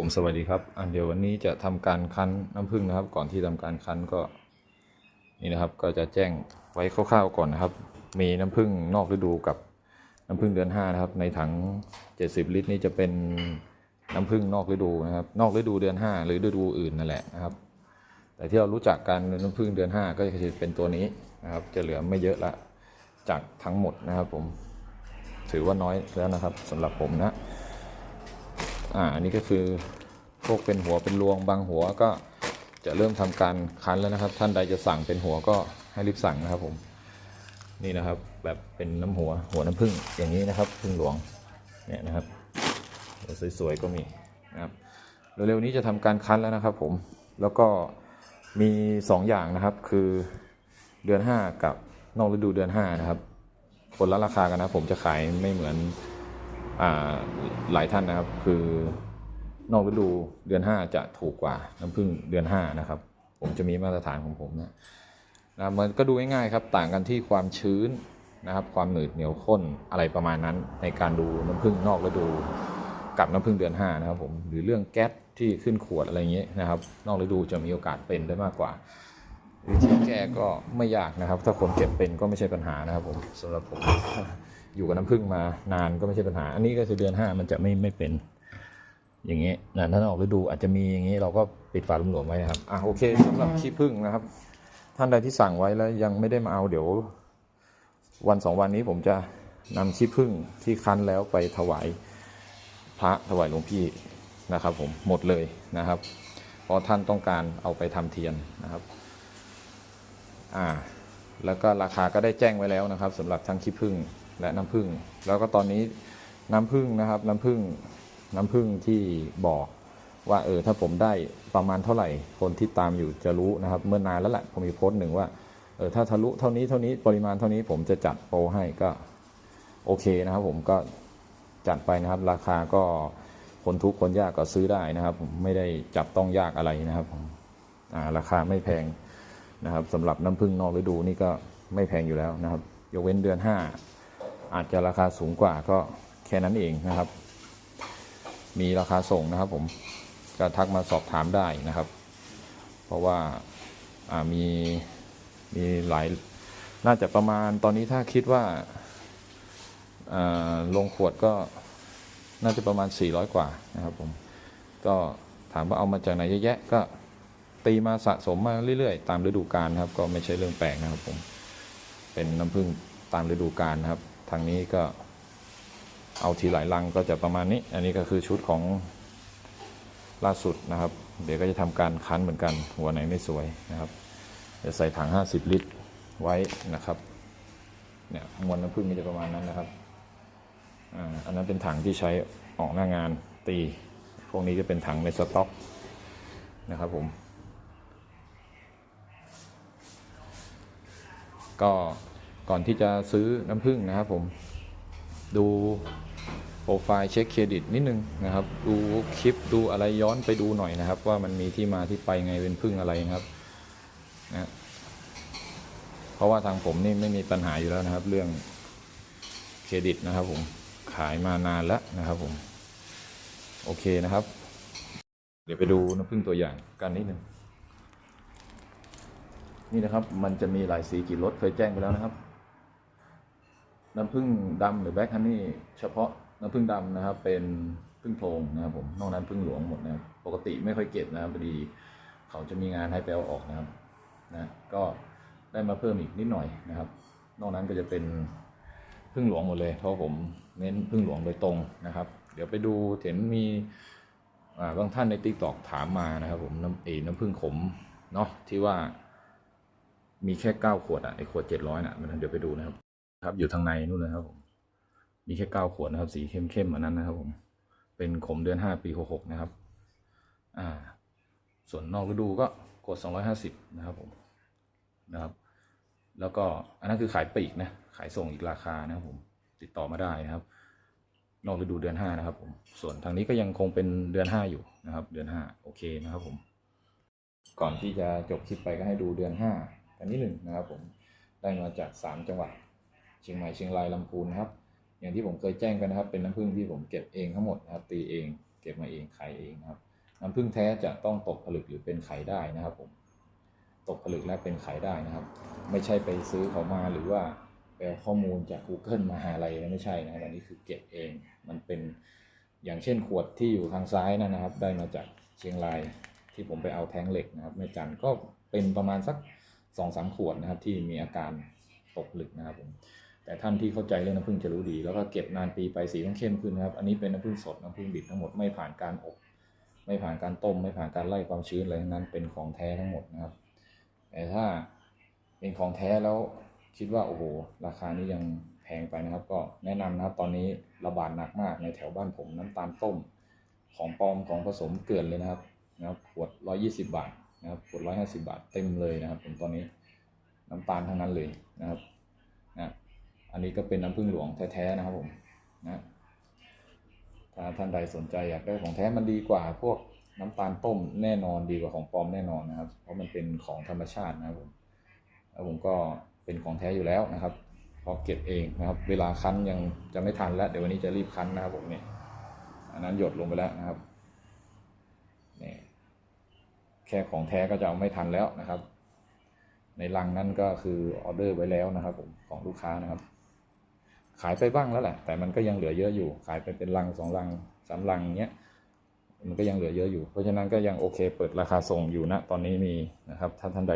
ผมสวัสดีครับอันเดี๋ยววันนี้จะทำการคั้นน้ำผึ้งนะครับ ก่อนที่ทำการคั้นก็นี่นะครับ ก็จะแจ้งไว้คร่าวๆก่อนนะครับ มีน้ำผึ้งนอกฤดูกับน้ำผึ้งเดือน5นะครับ ในถัง 70 ลิตร นี่จะเป็นน้ำผึ้งนอกฤดูนะครับ นอกฤดูเดือน 5 หรือฤดูอื่นนั่นแหละนะครับ แต่ที่เรารู้จักกันน้ำผึ้งเดือน 5 ก็จะเป็นตัวนี้นะครับ จะเหลือไม่เยอะละจากทั้งหมดนะครับ ผมถือว่าน้อยแล้วนะครับสำหรับผมนะ อ่าอันนี้ก็คือพวกเป็นหัวเป็นรวงบางหัวก็จะเริ่มทำการคั้นแล้วนะครับ ท่านใดจะสั่งเป็นหัวก็ให้รีบสั่งนะครับผมนี่นะครับ แบบเป็นน้ำหัวหัวน้ำผึ้งอย่างนี้นะครับผึ้งหลวงเนี่ยนะครับหัวสวยๆก็มีนะครับเร็วๆนี้จะทำการคั้นแล้วนะครับ ผมแล้วก็มีสองอย่างนะครับคือเดือน 5 กับนอกฤดูเดือน 5 นะครับ คนละราคากันนะผมจะขายไม่เหมือน หลายท่านนะครับ คือนอกฤดูเดือน 5 จะถูกกว่าน้ำผึ้งเดือน 5 นะครับ ผมจะมีมาตรฐานของผมนะนะมันก็ดูง่ายๆครับต่างกันที่ความชื้นนะครับ ความหนืดเหนียวข้นอะไรประมาณนั้น ในการดูน้ำผึ้งนอกฤดู กับน้ำผึ้งเดือน 5 นะครับผมหรือเรื่องแก๊สที่ขึ้นขวดอะไรอย่างเงี้ยนะครับ นอกฤดูจะมีโอกาสเป็นได้มากกว่าวิธีแก้ก็ไม่ยากนะครับ ถ้าคนเก็บเป็นก็ไม่ใช่ปัญหานะครับผมสำหรับผม อยู่กับน้ำผึ้งมานานก็ไม่ใช่ปัญหา อันนี้ก็คือเดือนห้ามันจะไม่ไม่เป็น อย่างเงี้ยนะถ้าออกฤดูอาจจะมีอย่างงี้เราก็ปิดฝาหลวมๆไว้นะครับอะโอเคสำหรับขี้ผึ้งนะครับ ท่านใดที่สั่งไว้แล้วยังไม่ได้มาเอาเดี๋ยว วันสองวันนี้ผมจะนำขี้ผึ้งที่คั้นแล้วไปถวายพระถวายหลวงพี่นะครับ ผมหมดเลยนะครับเพราะท่านต้องการเอาไปทำเทียนนะครับอ่าแล้วก็ราคาก็ได้แจ้งไว้แล้วนะครับสำหรับทั้งขี้ผึ้ง และน้ำผึ้งแล้วก็ตอนนี้น้ำผึ้งนะครับ น้ำผึ้งน้ำผึ้งที่บอกว่าเออถ้าผมได้ประมาณเท่าไหร่ คนที่ตามอยู่จะรู้นะครับ เมื่อนานแล้วแหละผมมีโพสต์หนึ่งว่าเออถ้าทะลุเท่านี้เท่านี้ปริมาณเท่านี้ผมจะจัดโปรให้ก็โอเคนะครับ ผมก็จัดไปนะครับ ราคาก็คนทุกคนยากก็ซื้อได้นะครับผมไม่ได้จับต้องยากอะไรนะครับผมอ่าราคาไม่แพงนะครับสำหรับน้ำผึ้งนอกฤดูนี่ก็ไม่แพงอยู่แล้วนะครับ ยกเว้นเดือน5 อาจจะราคาสูงกว่าก็แค่นั้นเองนะครับ มีราคาส่งนะครับ ผมก็ทักมาสอบถามได้นะครับ เพราะว่ามีมีหลายน่าจะประมาณตอนนี้ถ้าคิดว่าาลงขวดก็น่าจะประมาณ 400 กว่านะครับผมก็ถามว่าเอามาจากไหนเยอะแยะก็ตีมาสะสมมาเรื่อยๆ ตามฤดูกาลครับ ก็ไม่ใช่เรื่องแปลกนะครับผมเป็นน้ำผึ้งตามฤดูกาลนะครับ ทางนี้ก็เอาทีหลายลังก็จะประมาณนี้ อันนี้ก็คือชุดของล่าสุดนะครับ เดี๋ยวก็จะทำการคั้นเหมือนกัน หัวไหนไม่สวยนะครับ จะใส่ถัง 50 ลิตรไว้นะครับ เนี่ยมวลน้ำผึ้งนี่จะประมาณนั้นนะครับอ่าอันนั้นเป็นถังที่ใช้ออกหน้างานตี พวกนี้จะเป็นถังในสต็อกนะครับผม ก็ ก่อนที่จะซื้อน้ำผึ้งนะครับผมดูโปรไฟล์เช็คเครดิตนิดนึงนะครับ ดูคลิปดูอะไรย้อนไปดูหน่อยนะครับ ว่ามันมีที่มาที่ไปไงเป็นพึ่งอะไรนะครับนะเพราะว่าทางผมนี่ไม่มีปัญหาอยู่แล้วนะครับ เรื่องเครดิตนะครับ ผมขายมานานแล้วนะครับ ผม โอเคนะครับ เดี๋ยวไปดูน้ำผึ้งตัวอย่างกันนิดนึงนี่นะครับ มันจะมีหลายสีกี่รสเคยแจ้งไปแล้วนะครับ น้ำผึ้งดำหรือแบล็คฮันนี่เฉพาะน้ำผึ้งดำนะครับ เป็นผึ้งโพรงนะครับผมนอกนั้นผึ้งหลวงหมดนะครับปกติไม่ค่อยเก็บนะครับพอดีเขาจะมีงานให้ไปเอาออกนะครับนะก็ได้มาเพิ่มอีกนิดหน่อยนะครับ นอกนั้นก็จะเป็นผึ้งหลวงหมดเลยเพราะผมเน้นผึ้งหลวงโดยตรงนะครับ เดี๋ยวไปดูเห็นมีบางท่านในติ๊กตอกถามมานะครับผมน้ำเอน้ำผึ้งขมเนาะที่ว่ามีแค่เก้าขวดอะไอขวดเจ็ดร้อยน่ะมันเดี๋ยวไปดูนะครับ ครับอยู่ทางในนู่นเลยครับผม มีแค่เก้าขวดนะครับ สีเข้มๆอันนั้นนะครับ ผม เป็นขมเดือนห้าปีหกหกนะครับ อ่า ส่วนนอกฤดูก็ขวดสองร้อยห้าสิบนะครับผมนะครับ แล้วก็อันนั้นคือขายปลีกนะขายส่งอีกราคานะครับผม ติดต่อมาได้นะครับ นอกฤดูเดือนห้านะครับ ผม ส่วนทางนี้ก็ยังคงเป็นเดือนห้าอยู่นะครับ เดือนห้าโอเคนะครับผม ก่อนที่จะจบคลิปไปก็ให้ดูเดือนห้ากันนิดหนึ่งนะครับ ผมได้มาจากสามจังหวัด เชียงใหม่เชียงรายลำพูนนะครับ อย่างที่ผมเคยแจ้งกันนะครับ เป็นน้ำผึ้งที่ผมเก็บเองทั้งหมดนะครับ ตีเองเก็บมาเองขายเองนะครับ น้ำผึ้งแท้จะต้องตกผลึกหรือเป็นไข่ได้นะครับผมตกผลึกและเป็นไข่ได้นะครับ ไม่ใช่ไปซื้อเขามาหรือว่าไปเอาข้อมูลจาก Google มาหาอะไรนะไม่ใช่นะอันนี้คือเก็บเอง มันเป็นอย่างเช่นขวดที่อยู่ทางซ้ายนั่นนะครับ ได้มาจากเชียงรายที่ผมไปเอาแท้งเหล็กนะครับแม่จันก็เป็นประมาณสักสองสามขวดนะครับ ที่มีอาการตกผลึกนะครับผม แต่ท่านที่เข้าใจเรื่องน้ำผึ้งจะรู้ดี แล้วก็เก็บนานปีไปสีต้องเข้มขึ้นครับ อันนี้เป็นน้ำผึ้งสดน้ำผึ้งดิบทั้งหมดไม่ผ่านการอบ ไม่ผ่านการต้ม ไม่ผ่านการไล่ความชื้นอะไรทั้งนั้นเป็นของแท้ทั้งหมดนะครับ แต่ถ้าเป็นของแท้แล้วคิดว่าโอ้โหราคานี้ยังแพงไปนะครับ ก็แนะนำนะครับ ตอนนี้ระบาดหนักมากในแถวบ้านผมน้ำตาลต้ม ของปลอมของผสมเกลื่อนเลยนะครับนะครับขวด 120 บาทนะครับขวด 150 บาทเต็มเลยนะครับ ผมตอนนี้น้ำตาลทั้งนั้นเลยนะครับ อันนี้ก็เป็นน้ำผึ้งหลวงแท้ๆนะครับผมนะถ้าท่านใดสนใจอยากได้ของแท้มันดีกว่า พวกน้ำตาลต้มแน่นอนดีกว่าของปลอมแน่นอนนะครับ เพราะมันเป็นของธรรมชาตินะครับผมแล้วผมก็เป็นของแท้อยู่แล้วนะครับพราะเก็บเองนะครับ เวลาคั้นยังจะไม่ทันแล้วเดี๋ยววันนี้จะรีบคั้นนะครับผมเนี่ยอันนั้นหยดลงไปแล้วนะครับนี่แค่ของแท้ก็จะเอาไม่ทันแล้วนะครับ ในลังนั่นก็คือออเดอร์ไว้แล้วนะครับผมของลูกค้านะครับ ขายไปบ้างแล้วแหละ แต่มันก็ยังเหลือเยอะอยู่ ขายไปเป็นลังสองลังสามลังเงี้ยมันก็ยังเหลือเยอะอยู่ เพราะฉะนั้นก็ยังโอเคเปิดราคาส่งอยู่นะตอนนี้มีนะครับถ้าท่านใด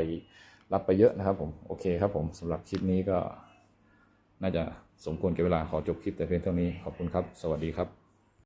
รับไปเยอะนะครับผมโอเคครับผมสำหรับคลิปนี้ก็ น่าจะสมควรกับเวลาขอจบคลิปแต่เพียงเท่านี้ขอบคุณครับ สวัสดีครับ